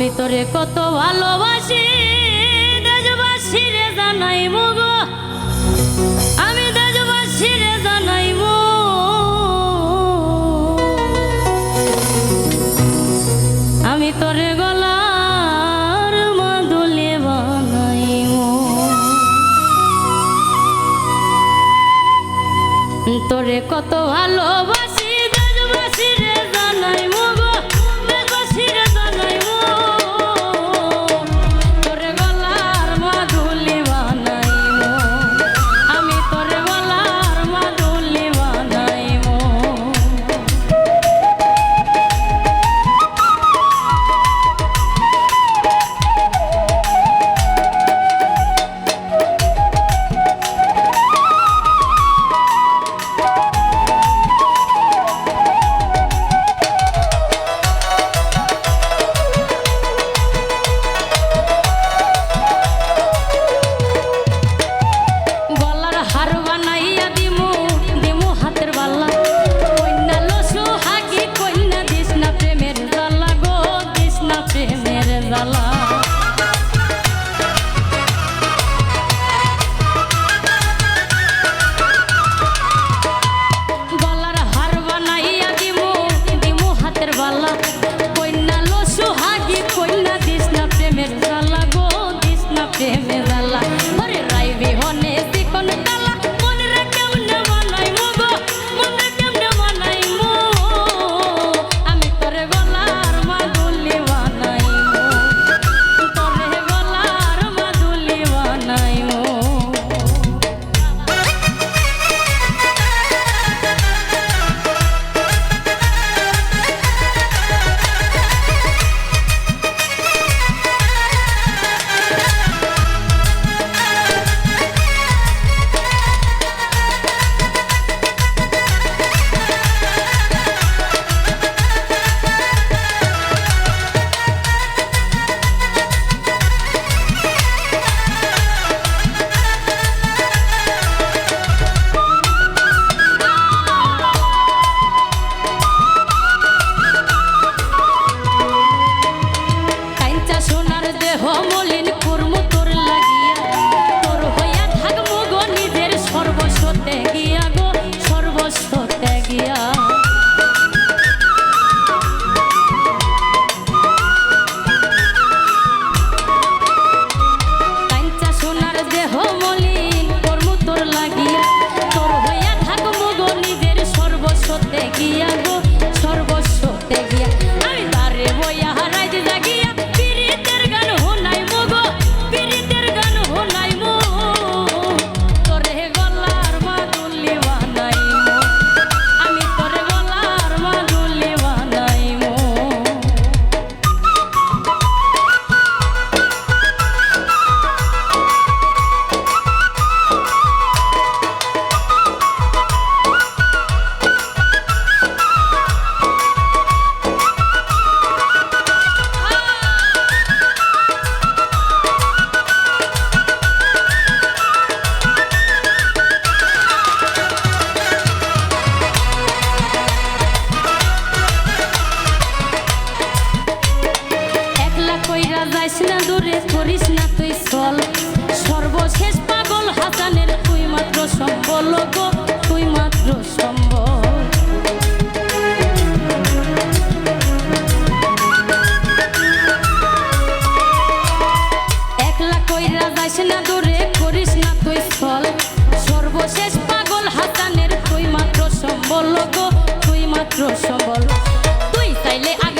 আমি তোরে কত ভালোবাসি দেশবাসী রে জানাইবো যাইস দূরে করিস না তুই চল। সর্বশেষ পাগল হাসানের তুই মাত্র সম্বল তুই মাত্র সম্বল। একলা কইরা যাইস না দূরে করিস না তুই চল। সর্বশেষ পাগল হাসানের তুই মাত্র সম্বল তুই মাত্র সম্বল। তুই তাইলে আগে